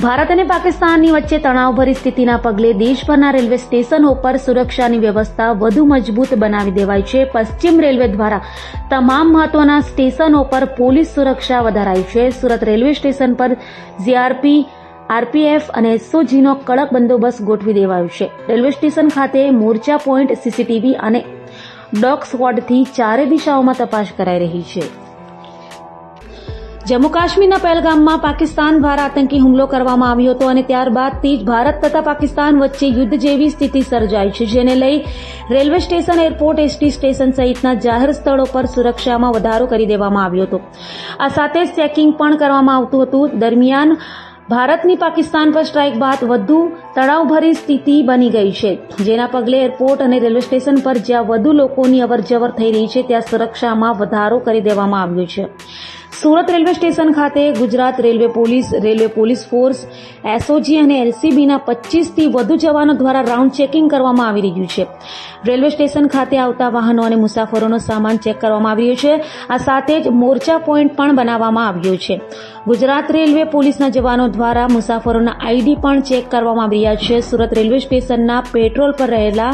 ભારત અને પાકિસ્તાનની વચ્ચે તણાવભરી સ્થિતિના પગલે દેશભરના રેલવે સ્ટેશનો પર સુરક્ષાની વ્યવસ્થા વધુ મજબૂત બનાવી દેવાઈ છે. પશ્ચિમ રેલવે દ્વારા તમામ મહત્વના સ્ટેશનો પર પોલીસ સુરક્ષા વધારાઈ છે. સુરત રેલવે સ્ટેશન પર ઝીઆરપી આરપીએફ અને એસઓજીનો કડક બંદોબસ્ત ગોઠવી દેવાયો છે. રેલવે સ્ટેશન ખાતે મોરચા પોઈન્ટ, સીસીટીવી અને ડોગ સ્ક્વોડથી ચારે દિશાઓમાં તપાસ કરાઈ રહી છે. જમ્મુ કાશ્મીરના પહેલગામમાં પાકિસ્તાન દ્વારા આતંકી હુમલો કરવામાં આવ્યો હતો અને ત્યારબાદથી જ ભારત તથા પાકિસ્તાન વચ્ચે યુદ્ધ જેવી સ્થિતિ સર્જાઈ છે, જેને લઈ railway station, airport, ST station સહિતના જાહેર સ્થળો પર સુરક્ષામાં વધારો કરી દેવામાં આવ્યો હતો. આ સાથે જ ચેકિંગ પણ કરવામાં આવતું હતું. દરમિયાન ભારતની પાકિસ્તાન પર સ્ટ્રાઇક બાદ વધુ તણાવભરી સ્થિતિ બની ગઈ છે. જેના પગલે એરપોર્ટ અને રેલવે સ્ટેશન પર જ્યાં વધુ લોકોની અવરજવર થઈ રહી છે, ત્યાં સુરક્ષામાં વધારો કરી દેવામાં આવ્યો છે. સુરત રેલવે સ્ટેશન ખાતે Gujarat railway police railway police force, SOG અને એલસીબીના પચીસથી વધુ જવાનો દ્વારા રાઉન્ડ ચેકિંગ કરવામાં આવી રહ્યું છે. રેલવે સ્ટેશન ખાતે આવતા વાહનો અને મુસાફરોનો સામાન ચેક કરવામાં આવી રહ્યો છે. આ સાથે જ મોરચા પોઈન્ટ પણ બનાવવામાં આવ્યો છે. ગુજરાત રેલવે પોલીસના જવાનો દ્વારા મુસાફરોના આઈડી પણ ચેક કરવામાં આવી રહ્યા છે. સુરત રેલવે સ્ટેશનના પેટ્રોલ પર રહેલા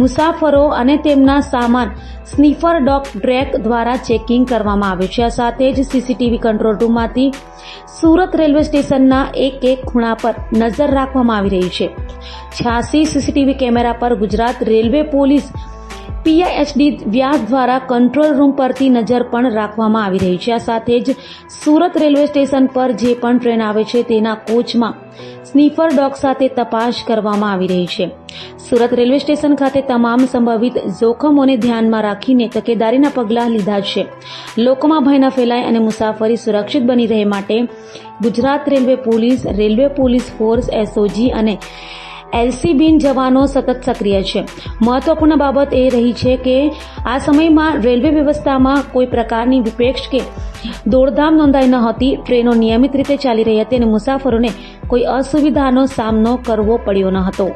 મુસાફરો અને તેમના સામાન સ્નીફર ડોગ ટ્રેક દ્વારા ચેકિંગ કરવામાં આવ્યું છે. સાથે જ સીસીટીવી કંટ્રોલ રૂમમાંથી સુરત રેલવે સ્ટેશનના એક એક ખૂણા પર નજર રાખવામાં આવી રહી છે. છ્યાસી સીસીટીવી કેમેરા પર Gujarat railway police P I H D Vyas દ્વારા કંટ્રોલ રૂમ પરથી નજર પણ રાખવામાં આવી રહી છે. આ સાથે જ સુરત રેલવે સ્ટેશન પર જે પણ ટ્રેન આવે છે તેના કોચમાં સ્નીફર ડોગ સાથે તપાસ કરવામાં આવી રહી છે. સુરત રેલવે સ્ટેશન ખાતે તમામ સંભવિત જોખમોને ધ્યાનમાં રાખીને તકેદારીના પગલાં લીધા છે. લોકોમાં ભય ન ફેલાય અને મુસાફરી સુરક્ષિત બની રહે માટે Gujarat railway police railway police force, SOG અને એલસીબીન જવાનો સતત સક્રિય છે. મહત્વપૂર્ણ બાબત એ રહી છે કે આ સમયમાં રેલવે વ્યવસ્થામાં કોઈ પ્રકારની વિપેક્ષ કે દોડધામ નોંધાઈ ન હતી. ટ્રેનો નિયમિત રીતે ચાલી રહી હતી અને મુસાફરોને કોઈ અસુવિધાનો સામનો કરવો પડ્યો ન હતો.